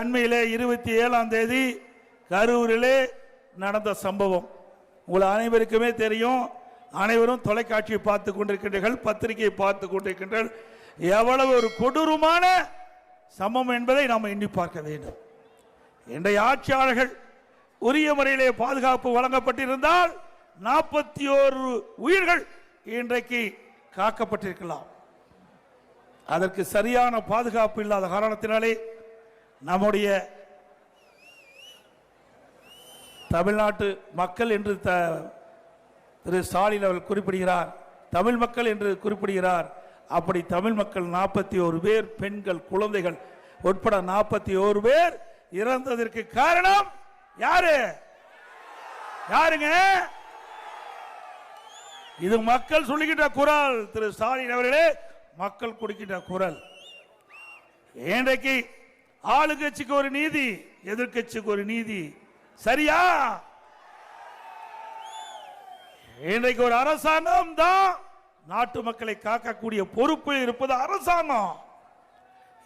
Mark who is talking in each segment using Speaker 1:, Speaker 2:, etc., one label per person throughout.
Speaker 1: அண்மையிலே இருபத்தி ஏழாம் தேதி கரூரிலே நடந்த சம்பவம். உங்கள் அனைவருக்குமே தெரியும். அனைவரும் தொலைக்காட்சியை பார்த்து கொண்டிருக்கின்றீர்கள் பத்திரிகையை பார்த்து கொண்டிருக்கின்றீர்கள். எவ்வளவு ஒரு கொடூரமான சம்பவம் என்பதை நாம் எண்ணி பார்க்க வேண்டும். இன்றைய ஆட்சியாளர்கள் உரிய முறையிலே பாதுகாப்பு வழங்கப்பட்டிருந்தால் நாற்பத்தி ஓரு உயிர்கள் இன்றைக்கு காக்கப்பட்டிருக்கலாம். அதற்கு சரியான பாதுகாப்பு இல்லாத காரணத்தினாலே நம்முடைய தமிழ்நாட்டு மக்கள் என்று த திரு ஸ்டாலின் அவர்கள் குறிப்பிடுகிறார். தமிழ் மக்கள் என்று குறிப்பிடுகிறார். அப்படி தமிழ் மக்கள் நாற்பத்தி ஒரு பேர் பெண்கள் குழந்தைகள் உட்பட நாற்பத்தி ஒரு பேர் இறந்ததற்கு காரணம் யாரு? யாருங்க? இது மக்கள் சொல்லுகின்ற குரல் திரு ஸ்டாலின் அவர்களே மக்கள் கொடுக்கின்ற குரல். இன்றைக்கு ஆளுங்கட்சிக்கு ஒரு நீதி எதிர்க்கட்சிக்கு ஒரு நீதி. சரியா? இன்றைக்கு ஒரு அரசாங்கம் தான் நாட்டு மக்களை காக்கக்கூடிய பொறுப்பு இருப்பது அரசாங்கம்.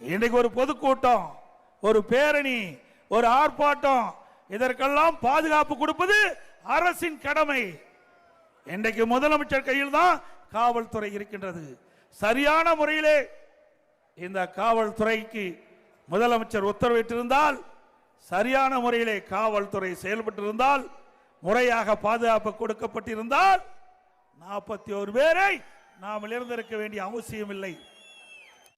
Speaker 1: இன்றைக்கு ஒரு பொதுக்கூட்டம் ஒரு பேரணி ஒரு ஆர்ப்பாட்டம் இதற்கெல்லாம் பாதுகாப்பு கொடுப்பது அரசின் கடமை. இன்றைக்கு முதலமைச்சர் கையில் தான் காவல்துறை இருக்கின்றது. சரியான முறையிலே இந்த காவல்துறைக்கு முதலமைச்சர் உத்தரவிட்டிருந்தால் சரியான முறையிலே காவல்துறை செயல்பட்டிருந்தால் முறையாக பாதுகாப்பு கொடுக்கப்பட்டிருந்தால் நாற்பத்தி ஒரு பேரை நாம் இழந்திருக்க வேண்டிய அவசியம் இல்லை.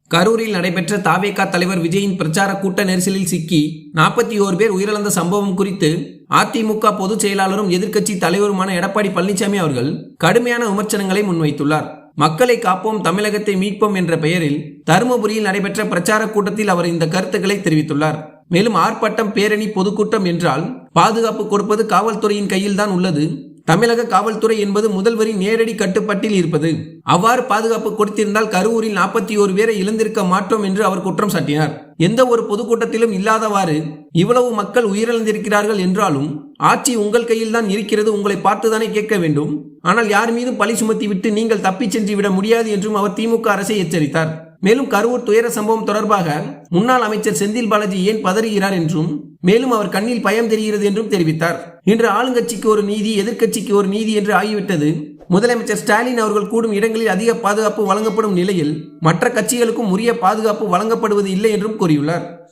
Speaker 2: கரூரில் நடைபெற்ற தாவேகா தலைவர் விஜயின் பிரச்சார கூட்ட நெரிசலில் சிக்கி நாற்பத்தி ஓரு பேர் உயிரிழந்த சம்பவம் குறித்து அதிமுக பொதுச் செயலாளரும் எதிர்க்கட்சி தலைவருமான எடப்பாடி பழனிசாமி அவர்கள் கடுமையான விமர்சனங்களை முன்வைத்துள்ளார். மக்களை காப்போம் தமிழகத்தை மீட்போம் என்ற பெயரில் தருமபுரியில் நடைபெற்ற பிரச்சார கூட்டத்தில் அவர் இந்த கருத்துக்களை தெரிவித்துள்ளார். மேலும் ஆர்ப்பாட்டம் பேரணி பொதுக்கூட்டம் என்றால் பாதுகாப்பு கொடுப்பது காவல்துறையின் கையில் தான் உள்ளது. தமிழக காவல்துறை என்பது முதல்வரின் நேரடி கட்டுப்பாட்டில் இருப்பது. அவ்வாறு பாதுகாப்பு கொடுத்திருந்தால் கரூரில் நாற்பத்தி ஓரு பேரை இழந்திருக்க மாட்டோம் என்று அவர் குற்றம் சாட்டினார். எந்த ஒரு பொதுக்கூட்டத்திலும் இல்லாதவாறு இவ்வளவு மக்கள் உயிரிழந்திருக்கிறார்கள் என்றாலும் ஆட்சி உங்கள் கையில் தான் இருக்கிறது உங்களை பார்த்துதானே கேட்க வேண்டும். ஆனால் யார் மீதும் பழி சுமத்தி விட்டு நீங்கள் தப்பிச் சென்று விட முடியாது என்றும் அவர் திமுக அரசை எச்சரித்தார். மேலும் கரூர் துயர சம்பவம் தொடர்பாக முன்னாள் அமைச்சர் செந்தில் பாலாஜி ஏன் பதறுகிறார் என்றும் மேலும் அவர் கண்ணில் பயம் தெரிகிறது என்றும் தெரிவித்தார். இன்று ஆளுங்கட்சிக்கு ஒரு நீதி எதிர்க்கட்சிக்கு ஒரு நீதி என்று ஆகிவிட்டது. முதலமைச்சர் ஸ்டாலின் அவர்கள் கூடும் இடங்களில் அதிக பாதுகாப்பு வழங்கப்படும் நிலையில் மற்ற கட்சிகளுக்கும் உரிய பாதுகாப்பு வழங்கப்படுவது இல்லை என்றும் கூறியுள்ளார்.